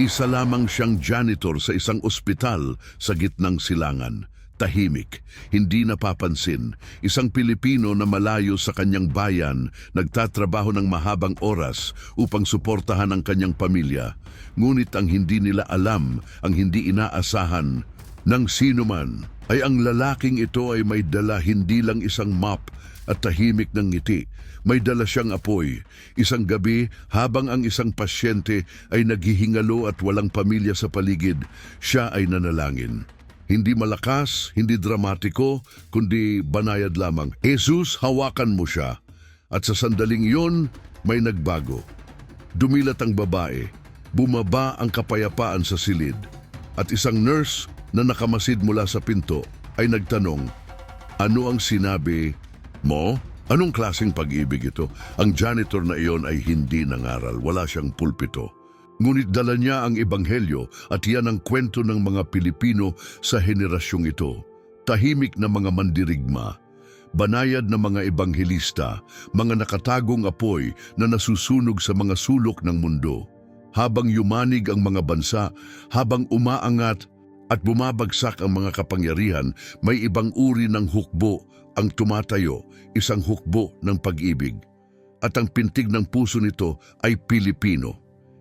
Isa lamang siyang janitor sa isang ospital sa gitnang silangan. Tahimik, hindi napapansin. Isang Pilipino na malayo sa kanyang bayan, nagtatrabaho ng mahabang oras upang suportahan ang kanyang pamilya. Ngunit ang hindi nila alam, ang hindi inaasahan ng sino man, ay ang lalaking ito ay may dala hindi lang isang mop at tahimik ng ngiti. May dala siyang apoy. Isang gabi, habang ang isang pasyente ay naghihingalo at walang pamilya sa paligid, siya ay nanalangin. Hindi malakas, hindi dramatiko, kundi banayad lamang. Jesus, hawakan mo siya. At sa sandaling yon, may nagbago. Dumilat ang babae. Bumaba ang kapayapaan sa silid. At isang nurse na nakamasid mula sa pinto ay nagtanong, Ano ang sinabi mo? Anong klaseng pag-ibig ito? Ang janitor na iyon ay hindi nangaral. Wala siyang pulpito. Ngunit dala niya ang ebanghelyo at yan ang kwento ng mga Pilipino sa henerasyong ito. Tahimik na mga mandirigma, banayad na mga ebanghelista, mga nakatagong apoy na nasusunog sa mga sulok ng mundo. Habang yumanig ang mga bansa, habang umaangat at bumabagsak ang mga kapangyarihan, may ibang uri ng hukbo ang tumatayo, isang hukbo ng pag-ibig. At ang pintig ng puso nito ay Pilipino.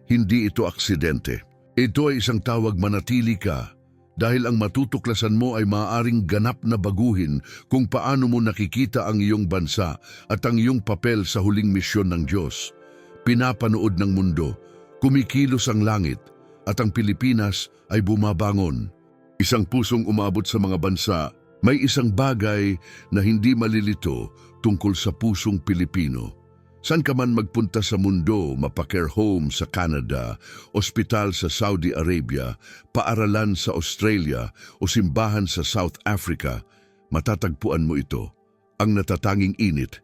Hindi ito aksidente. Ito ay isang tawag manatili ka dahil ang matutuklasan mo ay maaaring ganap na baguhin kung paano mo nakikita ang iyong bansa at ang iyong papel sa huling misyon ng Diyos. Pinapanood ng mundo, kumikilos ang langit at ang Pilipinas ay bumabangon. Isang pusong umabot sa mga bansa, may isang bagay na hindi malilito tungkol sa pusong Pilipino. San ka man magpunta sa mundo, mapakare home sa Canada, ospital sa Saudi Arabia, paaralan sa Australia o simbahan sa South Africa, matatagpuan mo ito. Ang natatanging init,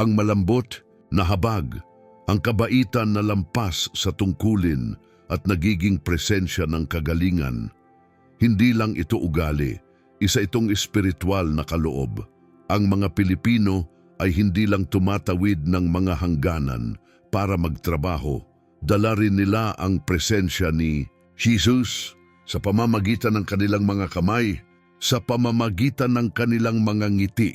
ang malambot na habag, ang kabaitan na lampas sa tungkulin at nagiging presensya ng kagalingan. Hindi lang ito ugali, isa itong espiritual na kaloob. Ang mga Pilipino ay hindi lang tumatawid ng mga hangganan para magtrabaho. Dala rin nila ang presensya ni Jesus sa pamamagitan ng kanilang mga kamay, sa pamamagitan ng kanilang mga ngiti,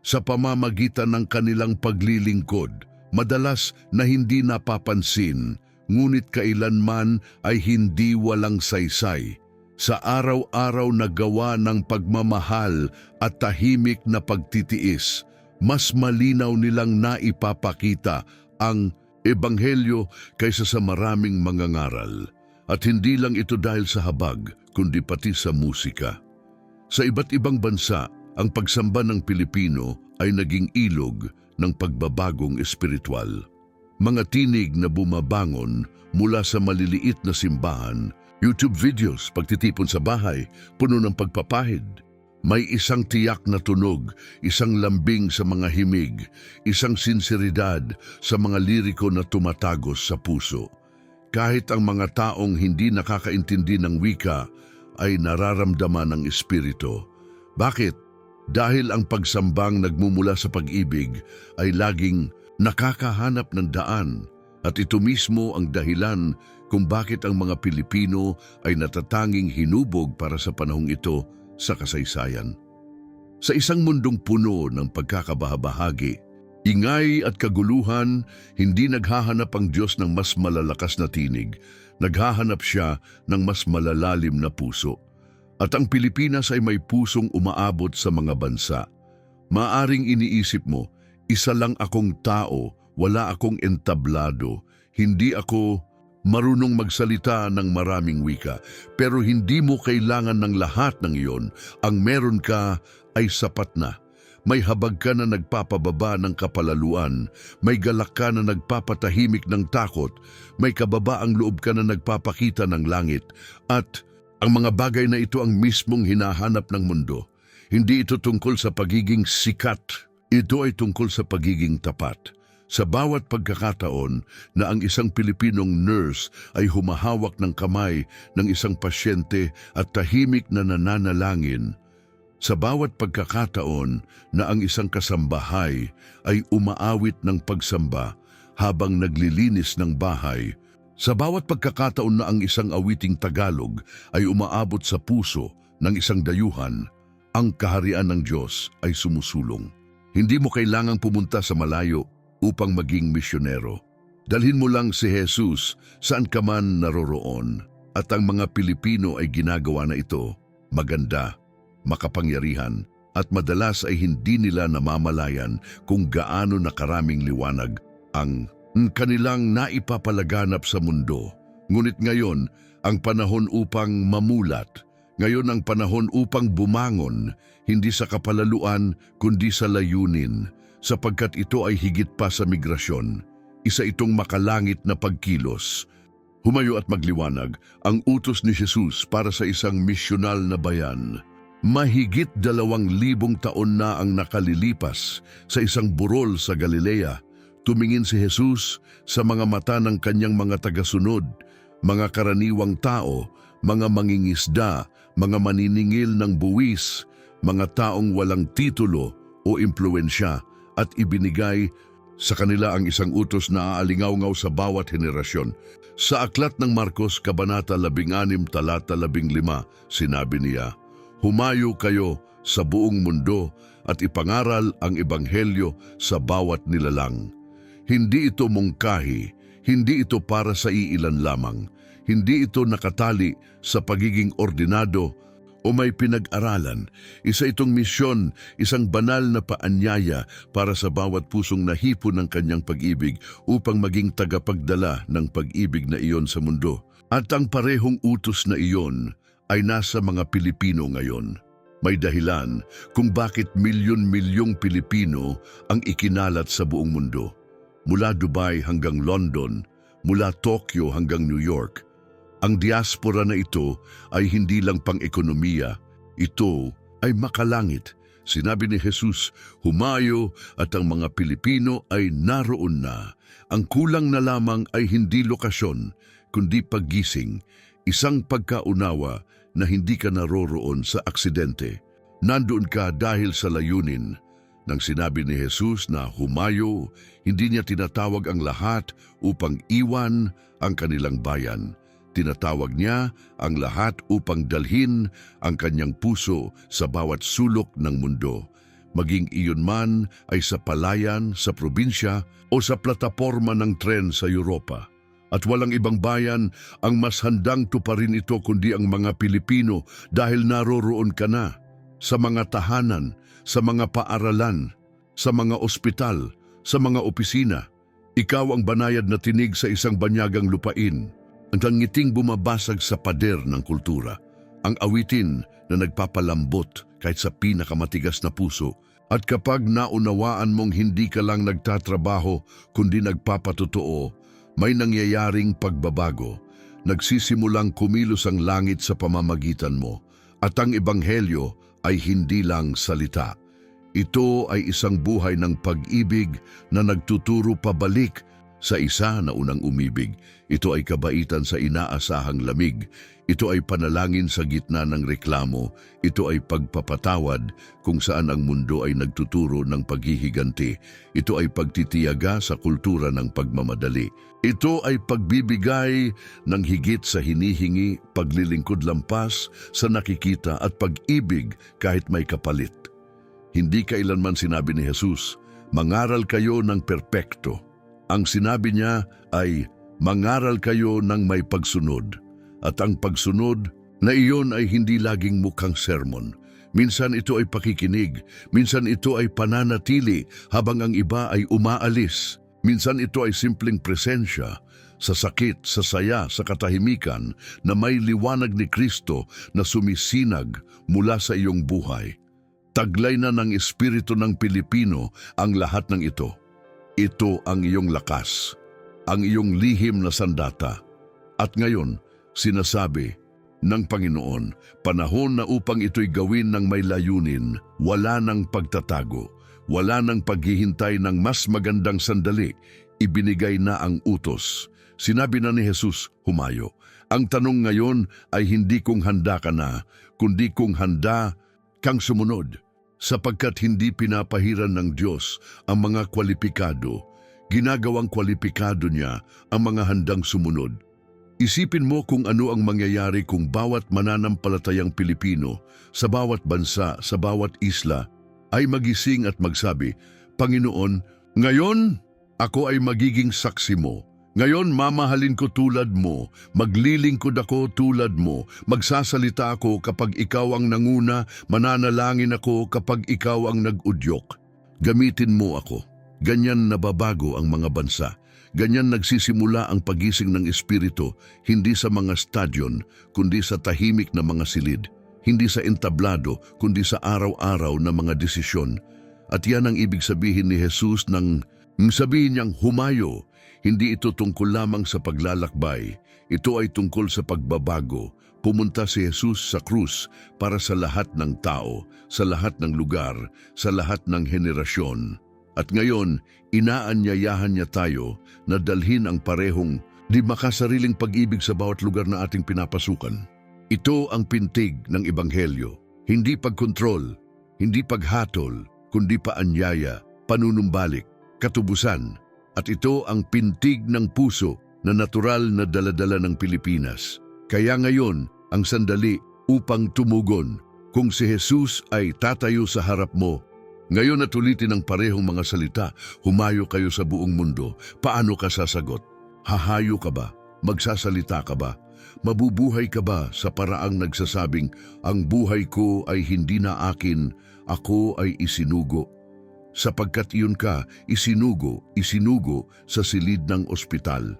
sa pamamagitan ng kanilang paglilingkod, madalas na hindi napapansin, ngunit kailanman ay hindi walang saysay. Sa araw-araw na gawa ng pagmamahal at tahimik na pagtitiis, mas malinaw nilang naipapakita ang ebanghelyo kaysa sa maraming mga ngaral. At hindi lang ito dahil sa habag, kundi pati sa musika. Sa iba't ibang bansa, ang pagsamba ng Pilipino ay naging ilog ng pagbabagong espiritual. Mga tinig na bumabangon mula sa maliliit na simbahan, YouTube videos, pagtitipon sa bahay, puno ng pagpapahid, may isang tiyak na tunog, isang lambing sa mga himig, isang sinseridad sa mga liriko na tumatagos sa puso. Kahit ang mga taong hindi nakakaintindi ng wika ay nararamdaman ng espiritu. Bakit? Dahil ang pagsambang nagmumula sa pag-ibig ay laging nakakahanap ng daan at ito mismo ang dahilan kung bakit ang mga Pilipino ay natatanging hinubog para sa panahong ito sa kasaysayan. Sa isang mundong puno ng pagkakabahabahagi, ingay at kaguluhan, hindi naghahanap ang Diyos ng mas malalakas na tinig, naghahanap siya ng mas malalalim na puso. At ang Pilipinas ay may pusong umaabot sa mga bansa. Maaring iniisip mo, isa lang akong tao, wala akong entablado, hindi ako marunong magsalita ng maraming wika, pero hindi mo kailangan ng lahat ng iyon. Ang meron ka ay sapat na. May habag ka na nagpapababa ng kapalaluan, may galak ka na nagpapatahimik ng takot, may kababaang loob ka na nagpapakita ng langit, at ang mga bagay na ito ang mismong hinahanap ng mundo. Hindi ito tungkol sa pagiging sikat, ito ay tungkol sa pagiging tapat. Sa bawat pagkakataon na ang isang Pilipinong nurse ay humahawak ng kamay ng isang pasyente at tahimik na nananalangin, sa bawat pagkakataon na ang isang kasambahay ay umaawit ng pagsamba habang naglilinis ng bahay, Sa bawat pagkakataon na ang isang awiting Tagalog ay umaabot sa puso ng isang dayuhan, ang kaharian ng Diyos ay sumusulong. Hindi mo kailangang pumunta sa malayo upang maging misyonero. Dalhin mo lang si Jesus saan ka man naroroon at ang mga Pilipino ay ginagawa na ito maganda, makapangyarihan at madalas ay hindi nila namamalayan kung gaano nakaraming liwanag ang kanilang naipapalaganap sa mundo. Ngunit ngayon, ang panahon upang mamulat, ngayon ang panahon upang bumangon, hindi sa kapalaluan kundi sa layunin, sapagkat ito ay higit pa sa migrasyon. Isa itong makalangit na pagkilos. Humayo at magliwanag ang utos ni Jesus para sa isang misyonal na bayan. Mahigit dalawang libong taon na ang nakalilipas sa isang burol sa Galilea tumingin si Jesus sa mga mata ng kanyang mga tagasunod, mga karaniwang tao, mga mangingisda, mga maniningil ng buwis, mga taong walang titulo o impluensya at ibinigay sa kanila ang isang utos na aalingaw-ngaw sa bawat henerasyon. Sa aklat ng Marcos, Kabanata 16, Talata 15, sinabi niya, Humayo kayo sa buong mundo at ipangaral ang ebanghelyo sa bawat nilalang. Hindi ito mungkahi, hindi ito para sa iilan lamang, hindi ito nakatali sa pagiging ordinado o may pinag-aralan. Isa itong misyon, isang banal na paanyaya para sa bawat pusong nahipon ng kanyang pag-ibig upang maging tagapagdala ng pag-ibig na iyon sa mundo. At ang parehong utos na iyon ay nasa mga Pilipino ngayon. May dahilan kung bakit milyon-milyong Pilipino ang ikinalat sa buong mundo mula Dubai hanggang London, mula Tokyo hanggang New York. Ang diaspora na ito ay hindi lang pang-ekonomiya, ito ay makalangit. Sinabi ni Jesus, humayo at ang mga Pilipino ay naroon na. Ang kulang na lamang ay hindi lokasyon, kundi paggising, isang pagkaunawa na hindi ka naroroon sa aksidente. Nandoon ka dahil sa layunin, nang sinabi ni Jesus na humayo, hindi niya tinatawag ang lahat upang iwan ang kanilang bayan. Tinatawag niya ang lahat upang dalhin ang kanyang puso sa bawat sulok ng mundo. Maging iyon man ay sa palayan, sa probinsya o sa plataporma ng tren sa Europa. At walang ibang bayan ang mas handang tuparin ito kundi ang mga Pilipino dahil naroroon ka na sa mga tahanan, sa mga paaralan, sa mga ospital, sa mga opisina. Ikaw ang banayad na tinig sa isang banyagang lupain, ang ngiting bumabasag sa pader ng kultura, ang awitin na nagpapalambot kahit sa pinakamatigas na puso, at kapag naunawaan mong hindi ka lang nagtatrabaho kundi nagpapatotoo, may nangyayaring pagbabago. Nagsisimulang kumilos ang langit sa pamamagitan mo, at ang ebanghelyo ay hindi lang salita. Ito ay isang buhay ng pag-ibig na nagtuturo pabalik sa isa na unang umibig. Ito ay kabaitan sa inaasahang lamig. Ito ay panalangin sa gitna ng reklamo. Ito ay pagpapatawad kung saan ang mundo ay nagtuturo ng paghihiganti. Ito ay pagtitiyaga sa kultura ng pagmamadali. Ito ay pagbibigay ng higit sa hinihingi, paglilingkod lampas sa nakikita at pag-ibig kahit may kapalit. Hindi kailanman sinabi ni Jesus, mangaral kayo ng perpekto. Ang sinabi niya ay, mangaral kayo ng may pagsunod. At ang pagsunod na iyon ay hindi laging mukhang sermon. Minsan ito ay pakikinig, minsan ito ay pananatili habang ang iba ay umaalis. Minsan ito ay simpleng presensya, sa sakit, sa saya, sa katahimikan na may liwanag ni Kristo na sumisinag mula sa iyong buhay. Taglay na ng Espiritu ng Pilipino ang lahat ng ito. Ito ang iyong lakas, ang iyong lihim na sandata. At ngayon, sinasabi ng Panginoon, panahon na upang ito'y gawin ng may layunin, wala ng pagtatago, wala ng paghihintay ng mas magandang sandali, ibinigay na ang utos. Sinabi na ni Jesus, humayo. Ang tanong ngayon ay hindi kung handa ka na, kundi kung handa kang sumunod sapagkat hindi pinapahiran ng Diyos ang mga kwalipikado, ginagawang kwalipikado niya ang mga handang sumunod. Isipin mo kung ano ang mangyayari kung bawat mananampalatayang Pilipino sa bawat bansa, sa bawat isla ay magising at magsabi, Panginoon, ngayon ako ay magiging saksi mo. Ngayon mamahalin ko tulad mo, maglilingkod ako tulad mo, magsasalita ako kapag ikaw ang nanguna, mananalangin ako kapag ikaw ang nag-udyok. Gamitin mo ako. Ganyan nababago ang mga bansa. Ganyan nagsisimula ang pagising ng Espiritu, hindi sa mga stadyon, kundi sa tahimik na mga silid. Hindi sa entablado, kundi sa araw-araw na mga desisyon. At yan ang ibig sabihin ni Jesus ng sabihin niyang humayo. Hindi ito tungkol lamang sa paglalakbay. Ito ay tungkol sa pagbabago. Pumunta si Jesus sa krus para sa lahat ng tao, sa lahat ng lugar, sa lahat ng henerasyon. At ngayon, inaanyayahan niya tayo na dalhin ang parehong di makasariling pag-ibig sa bawat lugar na ating pinapasukan. Ito ang pintig ng Ebanghelyo. Hindi pagkontrol, hindi paghatol, kundi paanyaya, panunumbalik, katubusan. At ito ang pintig ng puso na natural na daladala ng Pilipinas. Kaya ngayon, ang sandali upang tumugon. Kung si Jesus ay tatayo sa harap mo, ngayon at ulitin ang parehong mga salita, humayo kayo sa buong mundo, paano ka sasagot? Hahayo ka ba? Magsasalita ka ba? Mabubuhay ka ba sa paraang nagsasabing, ang buhay ko ay hindi na akin, ako ay isinugo? Sapagkat iyon ka, isinugo, isinugo sa silid ng ospital.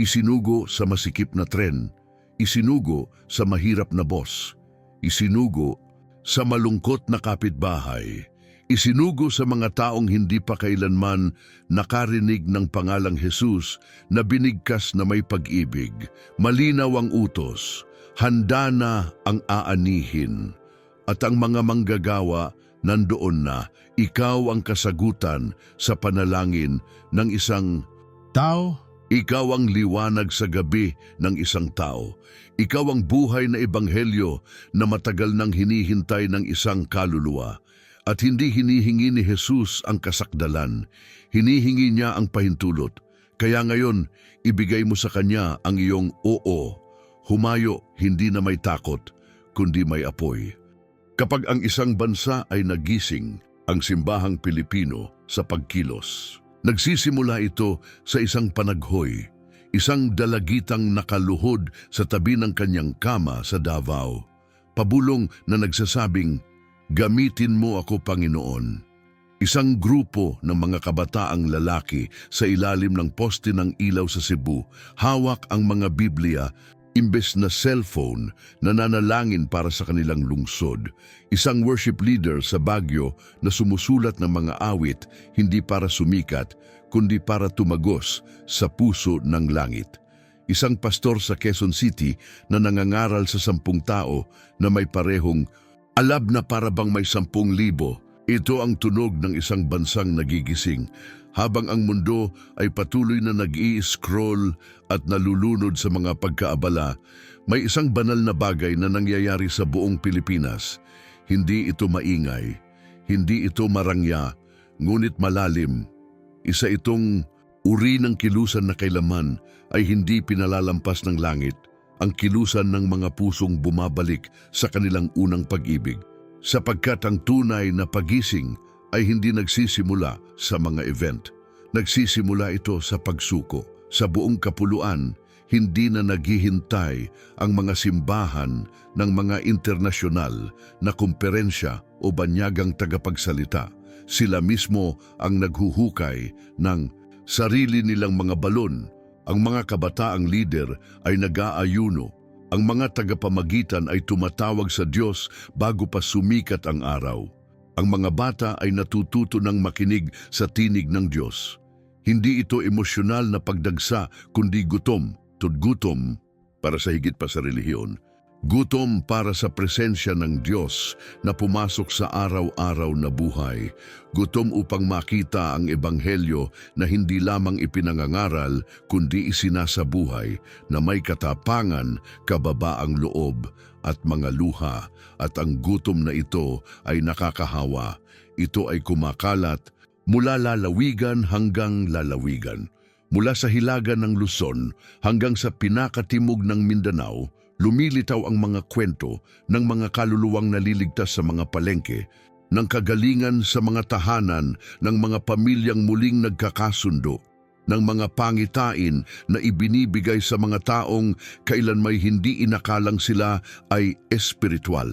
Isinugo sa masikip na tren. Isinugo sa mahirap na boss. Isinugo sa malungkot na kapitbahay. Isinugo sa mga taong hindi pa kailanman nakarinig ng pangalang Jesus na binigkas na may pag-ibig. Malinaw ang utos, handa na ang aanihin. At ang mga manggagawa nandoon na, ikaw ang kasagutan sa panalangin ng isang Tao, ikaw ang liwanag sa gabi ng isang tao. Ikaw ang buhay na ebanghelyo na matagal nang hinihintay ng isang kaluluwa. At hindi hinihingi ni Jesus ang kasakdalan. Hinihingi niya ang pahintulot. Kaya ngayon, ibigay mo sa Kanya ang iyong oo. Humayo, hindi na may takot, kundi may apoy. Kapag ang isang bansa ay nagising, ang simbahang Pilipino sa pagkilos. Nagsisimula ito sa isang panaghoy, isang dalagitang nakaluhod sa tabi ng kanyang kama sa Davao. Pabulong na nagsasabing, Gamitin mo ako Panginoon. Isang grupo ng mga kabataang lalaki sa ilalim ng poste ng ilaw sa Cebu, hawak ang mga Biblia imbes na cellphone na nanalangin para sa kanilang lungsod. Isang worship leader sa Baguio na sumusulat ng mga awit hindi para sumikat, kundi para tumagos sa puso ng langit. Isang pastor sa Quezon City na nangangaral sa sampung tao na may parehong alab na para bang may sampung libo. Ito ang tunog ng isang bansang nagigising habang ang mundo ay patuloy na nag-i-scroll at nalulunod sa mga pagkaabala, may isang banal na bagay na nangyayari sa buong Pilipinas. Hindi ito maingay, hindi ito marangya, ngunit malalim. Isa itong uri ng kilusan na kailaman ay hindi pinalalampas ng langit, ang kilusan ng mga pusong bumabalik sa kanilang unang pag-ibig. Sapagkat ang tunay na pagising ay hindi nagsisimula sa mga event. Nagsisimula ito sa pagsuko. Sa buong kapuluan, hindi na naghihintay ang mga simbahan ng mga internasyonal na kumperensya o banyagang tagapagsalita. Sila mismo ang naghuhukay ng sarili nilang mga balon. Ang mga kabataang lider ay nag-aayuno. Ang mga tagapamagitan ay tumatawag sa Diyos bago pa sumikat ang araw. Ang mga bata ay natututo ng makinig sa tinig ng Diyos. Hindi ito emosyonal na pagdagsa kundi gutom, tudgutom para sa higit pa sa relihiyon. Gutom para sa presensya ng Diyos na pumasok sa araw-araw na buhay. Gutom upang makita ang ebanghelyo na hindi lamang ipinangangaral kundi isinasabuhay na may katapangan, kababaang loob at mga luha at ang gutom na ito ay nakakahawa. Ito ay kumakalat mula lalawigan hanggang lalawigan, Mula sa hilaga ng Luzon hanggang sa pinakatimog ng Mindanao, lumilitaw ang mga kwento ng mga kaluluwang naliligtas sa mga palengke, ng kagalingan sa mga tahanan ng mga pamilyang muling nagkakasundo, ng mga pangitain na ibinibigay sa mga taong kailan may hindi inakalang sila ay espiritual.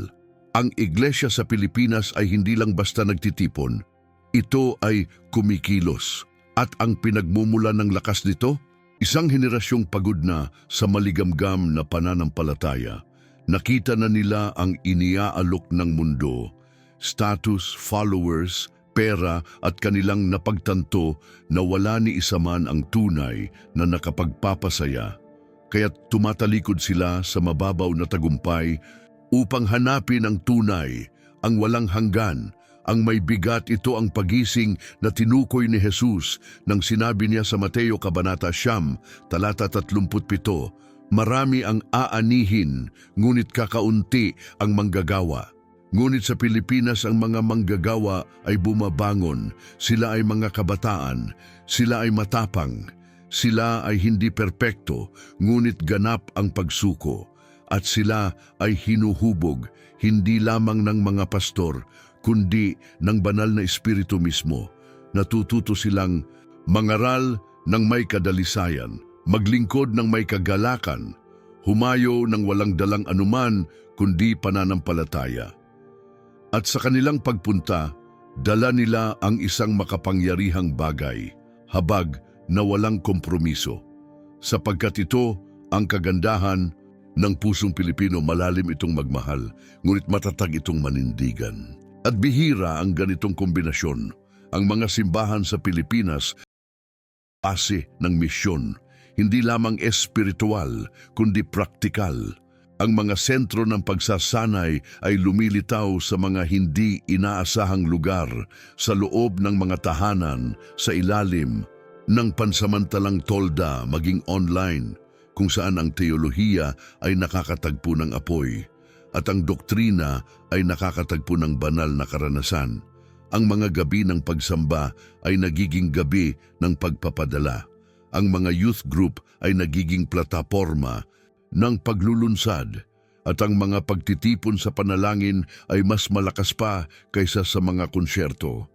Ang iglesia sa Pilipinas ay hindi lang basta nagtitipon. Ito ay kumikilos. At ang pinagmumula ng lakas nito, isang henerasyong pagod na sa maligamgam na pananampalataya. Nakita na nila ang iniaalok ng mundo, status, followers, pera at kanilang napagtanto na wala ni isa man ang tunay na nakapagpapasaya. Kaya't tumatalikod sila sa mababaw na tagumpay upang hanapin ang tunay, ang walang hanggan, ang may bigat ito ang pagising na tinukoy ni Jesus nang sinabi niya sa Mateo Kabanata Siyam, talata 37, Marami ang aanihin, ngunit kakaunti ang manggagawa. Ngunit sa Pilipinas ang mga manggagawa ay bumabangon, sila ay mga kabataan, sila ay matapang, sila ay hindi perpekto, ngunit ganap ang pagsuko, at sila ay hinuhubog, hindi lamang ng mga pastor, kundi ng banal na espiritu mismo. Natututo silang mangaral ng may kadalisayan, maglingkod ng may kagalakan, humayo ng walang dalang anuman kundi pananampalataya. At sa kanilang pagpunta, dala nila ang isang makapangyarihang bagay, habag na walang kompromiso. Sapagkat ito ang kagandahan ng pusong Pilipino malalim itong magmahal, ngunit matatag itong manindigan. At bihira ang ganitong kombinasyon. Ang mga simbahan sa Pilipinas base ng misyon, hindi lamang espiritual kundi praktikal. Ang mga sentro ng pagsasanay ay lumilitaw sa mga hindi inaasahang lugar, sa loob ng mga tahanan, sa ilalim ng pansamantalang tolda maging online, kung saan ang teolohiya ay nakakatagpo ng apoy at ang doktrina ay nakakatagpo ng banal na karanasan. Ang mga gabi ng pagsamba ay nagiging gabi ng pagpapadala. Ang mga youth group ay nagiging plataporma ng paglulunsad at ang mga pagtitipon sa panalangin ay mas malakas pa kaysa sa mga konsyerto.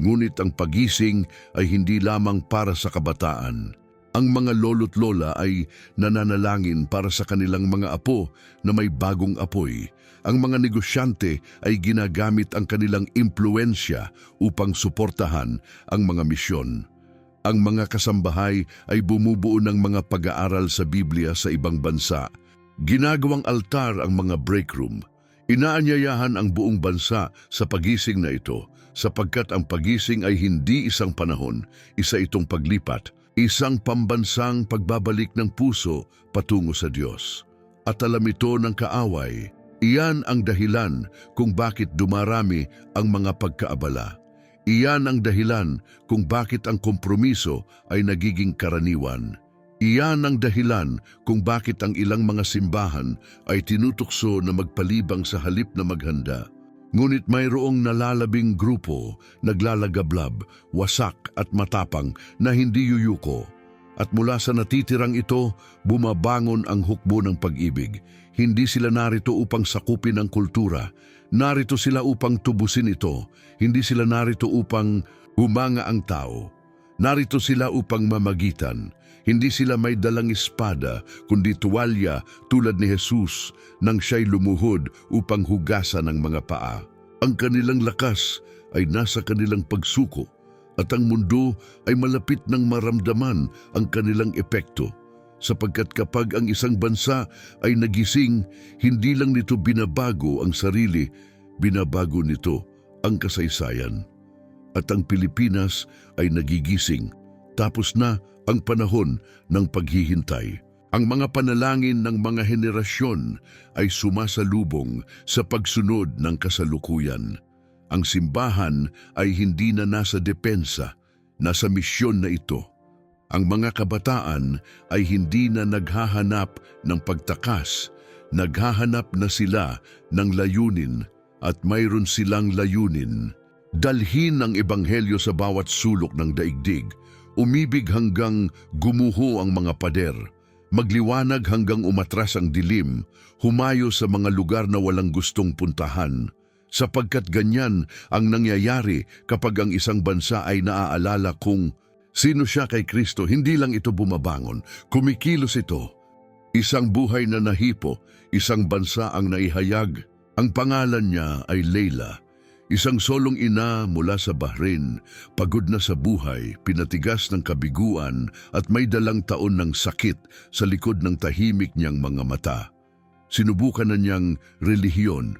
Ngunit ang pagising ay hindi lamang para sa kabataan. Ang mga lolo't lola ay nananalangin para sa kanilang mga apo na may bagong apoy. Ang mga negosyante ay ginagamit ang kanilang impluensya upang suportahan ang mga misyon. Ang mga kasambahay ay bumubuo ng mga pag-aaral sa Biblia sa ibang bansa. Ginagawang altar ang mga break room. Inaanyayahan ang buong bansa sa pagising na ito sapagkat ang pagising ay hindi isang panahon, isa itong paglipat, isang pambansang pagbabalik ng puso patungo sa Diyos. At alam ito ng kaaway, iyan ang dahilan kung bakit dumarami ang mga pagkaabala. Iyan ang dahilan kung bakit ang kompromiso ay nagiging karaniwan. Iyan ang dahilan kung bakit ang ilang mga simbahan ay tinutukso na magpalibang sa halip na maghanda. Ngunit mayroong nalalabing grupo, naglalagablab, wasak at matapang na hindi yuyuko. At mula sa natitirang ito, bumabangon ang hukbo ng pag-ibig. Hindi sila narito upang sakupin ang kultura. Narito sila upang tubusin ito. Hindi sila narito upang humanga ang tao. Narito sila upang mamagitan. Hindi sila may dalang espada, kundi tuwalya tulad ni Jesus nang siya'y lumuhod upang hugasan ang mga paa. Ang kanilang lakas ay nasa kanilang pagsuko at ang mundo ay malapit ng maramdaman ang kanilang epekto. Sapagkat kapag ang isang bansa ay nagising, hindi lang nito binabago ang sarili, binabago nito ang kasaysayan. At ang Pilipinas ay nagigising. Tapos na ang panahon ng paghihintay. Ang mga panalangin ng mga henerasyon ay sumasalubong sa pagsunod ng kasalukuyan. Ang simbahan ay hindi na nasa depensa, nasa misyon na ito. Ang mga kabataan ay hindi na naghahanap ng pagtakas, naghahanap na sila ng layunin at mayroon silang layunin. Dalhin ang ebanghelyo sa bawat sulok ng daigdig umibig hanggang gumuho ang mga pader, magliwanag hanggang umatras ang dilim, humayo sa mga lugar na walang gustong puntahan, sapagkat ganyan ang nangyayari kapag ang isang bansa ay naaalala kung sino siya kay Kristo, hindi lang ito bumabangon, kumikilos ito. Isang buhay na nahipo, isang bansa ang naihayag. Ang pangalan niya ay Leila, isang solong ina mula sa Bahrain, pagod na sa buhay, pinatigas ng kabiguan at may dalang taon ng sakit sa likod ng tahimik niyang mga mata. Sinubukan na niyang relihiyon,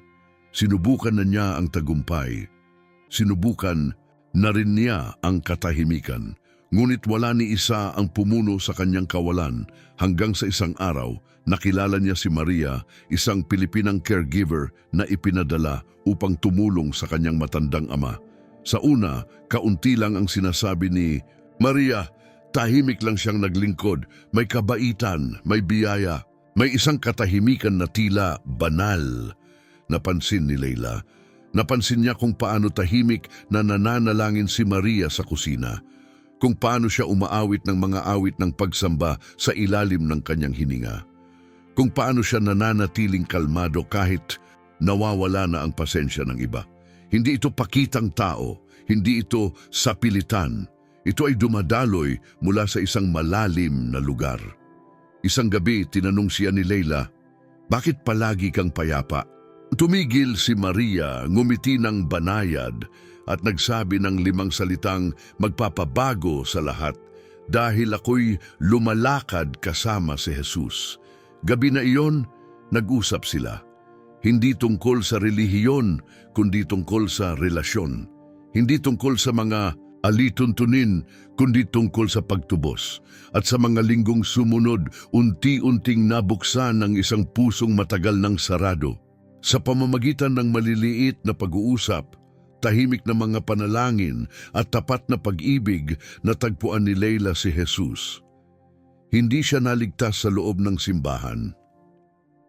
sinubukan na niya ang tagumpay, sinubukan na rin niya ang katahimikan. Ngunit wala ni isa ang pumuno sa kanyang kawalan hanggang sa isang araw nakilala niya si Maria, isang Pilipinang caregiver na ipinadala upang tumulong sa kanyang matandang ama. Sa una, kaunti lang ang sinasabi ni Maria, tahimik lang siyang naglingkod, may kabaitan, may biyaya, may isang katahimikan na tila banal. Napansin ni Leila. Napansin niya kung paano tahimik na nananalangin si Maria sa kusina kung paano siya umaawit ng mga awit ng pagsamba sa ilalim ng kanyang hininga. Kung paano siya nananatiling kalmado kahit nawawala na ang pasensya ng iba. Hindi ito pakitang tao, hindi ito sapilitan. Ito ay dumadaloy mula sa isang malalim na lugar. Isang gabi, tinanong siya ni Leila, Bakit palagi kang payapa? Tumigil si Maria, ngumiti ng banayad at nagsabi ng limang salitang magpapabago sa lahat dahil ako'y lumalakad kasama si Jesus. Gabi na iyon, nag-usap sila. Hindi tungkol sa relihiyon, kundi tungkol sa relasyon. Hindi tungkol sa mga alituntunin, kundi tungkol sa pagtubos. At sa mga linggong sumunod, unti-unting nabuksan ng isang pusong matagal ng sarado. Sa pamamagitan ng maliliit na pag-uusap, tahimik na mga panalangin at tapat na pag-ibig na tagpuan ni Leila si Jesus. Hindi siya naligtas sa loob ng simbahan.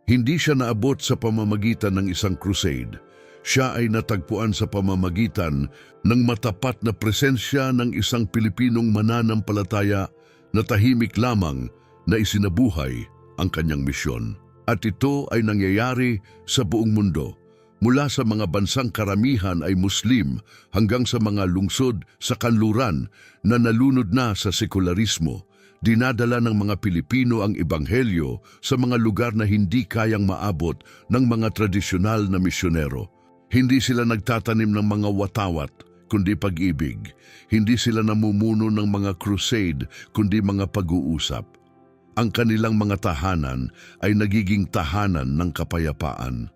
Hindi siya naabot sa pamamagitan ng isang crusade. Siya ay natagpuan sa pamamagitan ng matapat na presensya ng isang Pilipinong mananampalataya na tahimik lamang na isinabuhay ang kanyang misyon. At ito ay nangyayari sa buong mundo mula sa mga bansang karamihan ay Muslim hanggang sa mga lungsod sa kanluran na nalunod na sa sekularismo, dinadala ng mga Pilipino ang ebanghelyo sa mga lugar na hindi kayang maabot ng mga tradisyonal na misyonero. Hindi sila nagtatanim ng mga watawat, kundi pag-ibig. Hindi sila namumuno ng mga crusade, kundi mga pag-uusap. Ang kanilang mga tahanan ay nagiging tahanan ng kapayapaan.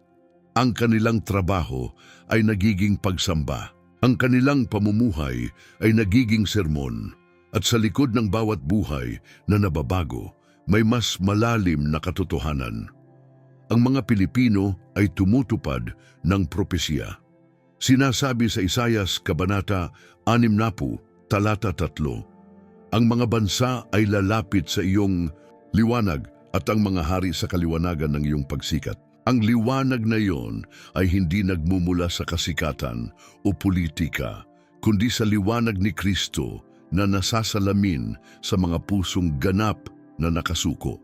Ang kanilang trabaho ay nagiging pagsamba. Ang kanilang pamumuhay ay nagiging sermon. At sa likod ng bawat buhay na nababago, may mas malalim na katotohanan. Ang mga Pilipino ay tumutupad ng propesya. Sinasabi sa Isayas Kabanata 60, talata 3, Ang mga bansa ay lalapit sa iyong liwanag at ang mga hari sa kaliwanagan ng iyong pagsikat. Ang liwanag na iyon ay hindi nagmumula sa kasikatan o politika, kundi sa liwanag ni Kristo na nasasalamin sa mga pusong ganap na nakasuko.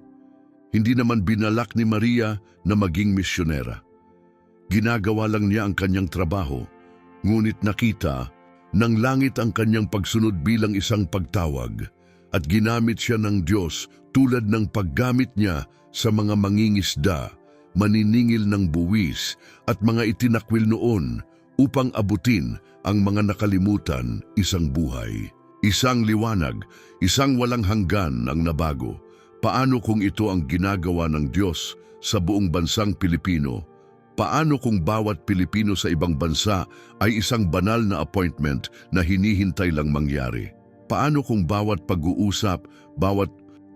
Hindi naman binalak ni Maria na maging misyonera. Ginagawa lang niya ang kanyang trabaho, ngunit nakita ng langit ang kanyang pagsunod bilang isang pagtawag at ginamit siya ng Diyos tulad ng paggamit niya sa mga mangingisda maniningil ng buwis at mga itinakwil noon upang abutin ang mga nakalimutan isang buhay. Isang liwanag, isang walang hanggan ang nabago. Paano kung ito ang ginagawa ng Diyos sa buong bansang Pilipino? Paano kung bawat Pilipino sa ibang bansa ay isang banal na appointment na hinihintay lang mangyari? Paano kung bawat pag-uusap, bawat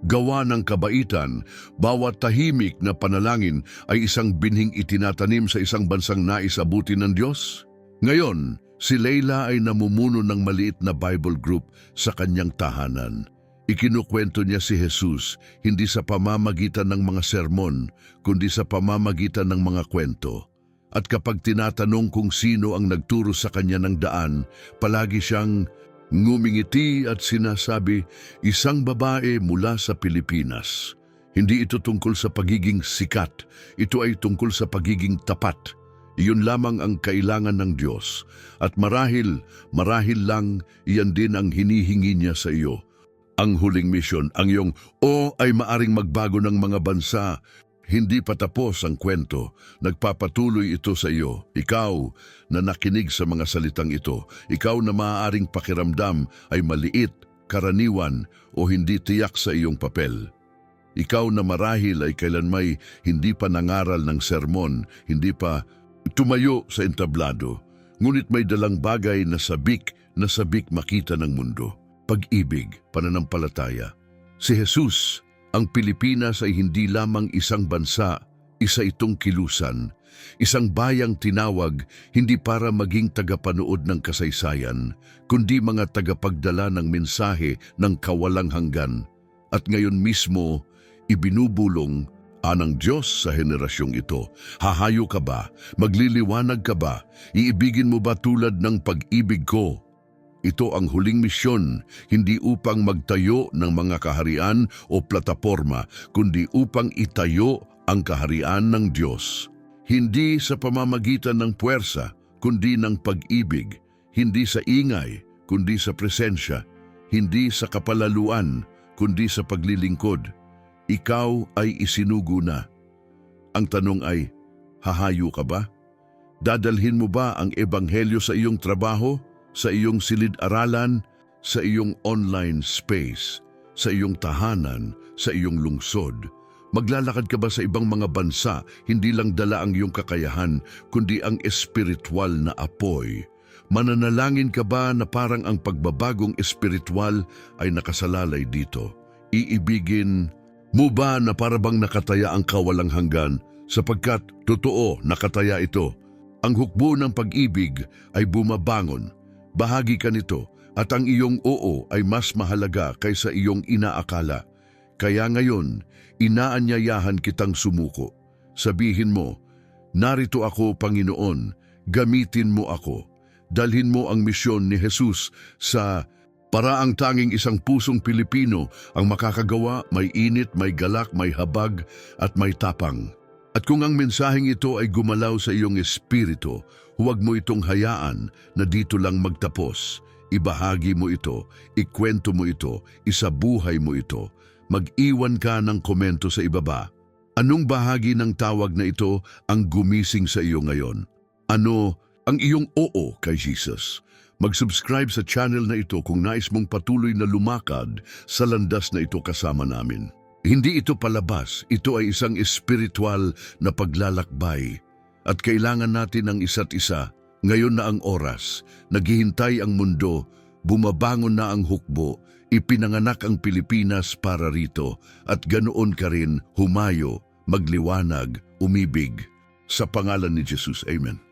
gawa ng kabaitan, bawat tahimik na panalangin ay isang binhing itinatanim sa isang bansang nais abutin ng Diyos? Ngayon, si Leila ay namumuno ng maliit na Bible group sa kanyang tahanan. Ikinukwento niya si Jesus hindi sa pamamagitan ng mga sermon, kundi sa pamamagitan ng mga kwento. At kapag tinatanong kung sino ang nagturo sa kanya ng daan, palagi siyang Ngumingiti at sinasabi, isang babae mula sa Pilipinas. Hindi ito tungkol sa pagiging sikat, ito ay tungkol sa pagiging tapat. Iyon lamang ang kailangan ng Diyos. At marahil, marahil lang, iyan din ang hinihingi niya sa iyo. Ang huling misyon, ang iyong o ay maaring magbago ng mga bansa. Hindi pa tapos ang kwento. Nagpapatuloy ito sa iyo. Ikaw na nakinig sa mga salitang ito. Ikaw na maaaring pakiramdam ay maliit, karaniwan o hindi tiyak sa iyong papel. Ikaw na marahil ay kailanmay hindi pa nangaral ng sermon, hindi pa tumayo sa entablado, ngunit may dalang bagay na sabik na sabik makita ng mundo. Pag-ibig, pananampalataya. Si Jesus, ang Pilipinas ay hindi lamang isang bansa, isa itong kilusan, isang bayang tinawag hindi para maging tagapanood ng kasaysayan, kundi mga tagapagdala ng mensahe ng kawalang hanggan. At ngayon mismo, ibinubulong anang Diyos sa henerasyong ito. Hahayo ka ba? Magliliwanag ka ba? Iibigin mo ba tulad ng pag-ibig ko? Ito ang huling misyon, hindi upang magtayo ng mga kaharian o plataporma, kundi upang itayo ang kaharian ng Diyos. Hindi sa pamamagitan ng puwersa, kundi ng pag-ibig. Hindi sa ingay, kundi sa presensya. Hindi sa kapalaluan, kundi sa paglilingkod. Ikaw ay isinugo na. Ang tanong ay, hahayo ka ba? Dadalhin mo ba ang ebanghelyo sa iyong trabaho, sa iyong silid-aralan, sa iyong online space, sa iyong tahanan, sa iyong lungsod? Maglalakad ka ba sa ibang mga bansa, hindi lang dala ang iyong kakayahan, kundi ang espiritual na apoy? Mananalangin ka ba na parang ang pagbabagong espiritual ay nakasalalay dito? Iibigin mo ba na parabang nakataya ang kawalang hanggan sapagkat totoo nakataya ito? Ang hukbo ng pag-ibig ay bumabangon. Bahagi ka nito at ang iyong oo ay mas mahalaga kaysa iyong inaakala. Kaya ngayon, inaanyayahan kitang sumuko. Sabihin mo, narito ako Panginoon, gamitin mo ako. Dalhin mo ang misyon ni Jesus sa para ang tanging isang pusong Pilipino ang makakagawa, may init, may galak, may habag at may tapang. At kung ang mensaheng ito ay gumalaw sa iyong espiritu, huwag mo itong hayaan na dito lang magtapos. Ibahagi mo ito, ikwento mo ito, isabuhay mo ito. Mag-iwan ka ng komento sa ibaba. Anong bahagi ng tawag na ito ang gumising sa iyo ngayon? Ano ang iyong oo kay Jesus? Mag-subscribe sa channel na ito kung nais mong patuloy na lumakad sa landas na ito kasama namin. Hindi ito palabas, ito ay isang espiritual na paglalakbay. At kailangan natin ang isa't isa. Ngayon na ang oras, naghihintay ang mundo, bumabangon na ang hukbo, ipinanganak ang Pilipinas para rito, at ganoon ka rin humayo, magliwanag, umibig. Sa pangalan ni Jesus, Amen.